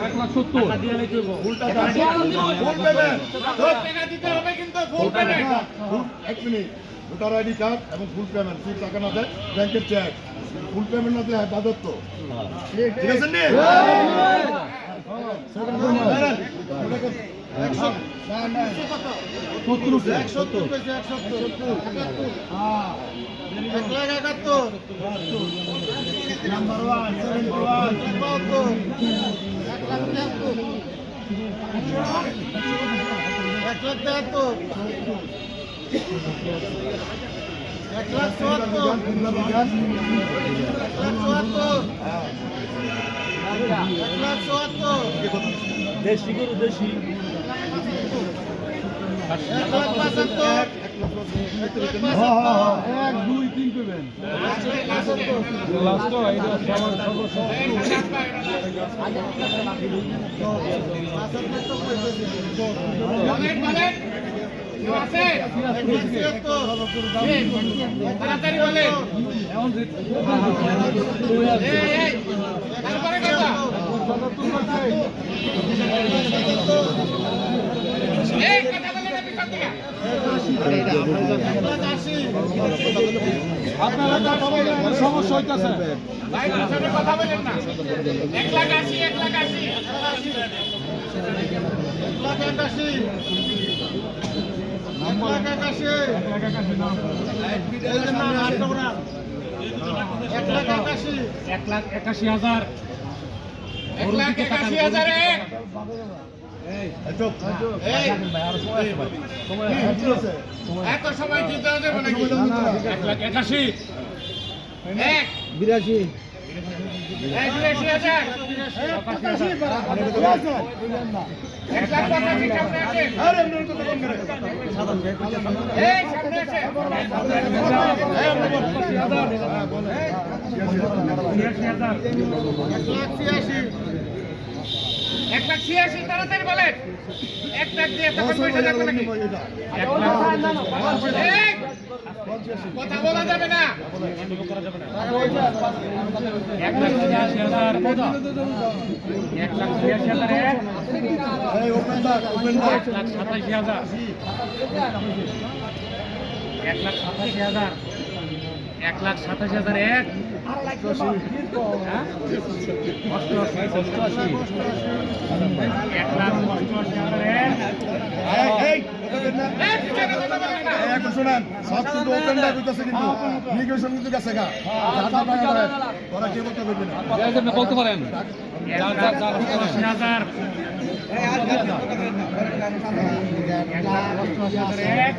এক লাখ সত্তর। এক লাখ এক ভোটার আইডি কার্ড এবং ফুল পেমেন্ট যদি টাকা না দেয় ব্যাংকের চেক ফুল পেমেন্ট না দেয় বাদত্ত ঠিক আছে নি সত্তর উপরে। এক লাখ তেহাত্তর এক লাখ চুয়াত্তর এক লাখ চুয়াত্তর এক লাখ চুয়াত্তর দেশি গরু দেশি এক দুই তিন পেবেন লাস্ট আপনারা তো সবাই সমস্যা হইতাছে। এক লাখ আশি এক লাখ একাশি এক এক লাখ একাশি। হাজার। এক লাখ একাশি হাজার এক। এত সময় দিতে হবে। এক লাখ একাশি। এক। বিরাশি। এক এক লাখ এক ছিয়াশি এক তাড়াতাড়ি বলেন। এক লাখ দিয়ে তখন পয়সা যাবে নাকি? এই, কথা বলা যাবে না এক লাখ ছিয়াশি হাজার এক লাখ ছিয়াশি হাজার এক লাখ সাতাশি হাজার এক লাখ সাতাশি হাজার এক লাখ সাতাশি হাজার এক হ্যাঁ? এক লাখ অষ্টআশি হাজার এক শোনেন সব কিন্তু ওপেনটা হইতেছে কিন্তু মিগ্রেশন কিন্তু গেছে গা ওরা কে বলতে পারবে না বলতে পারেন এক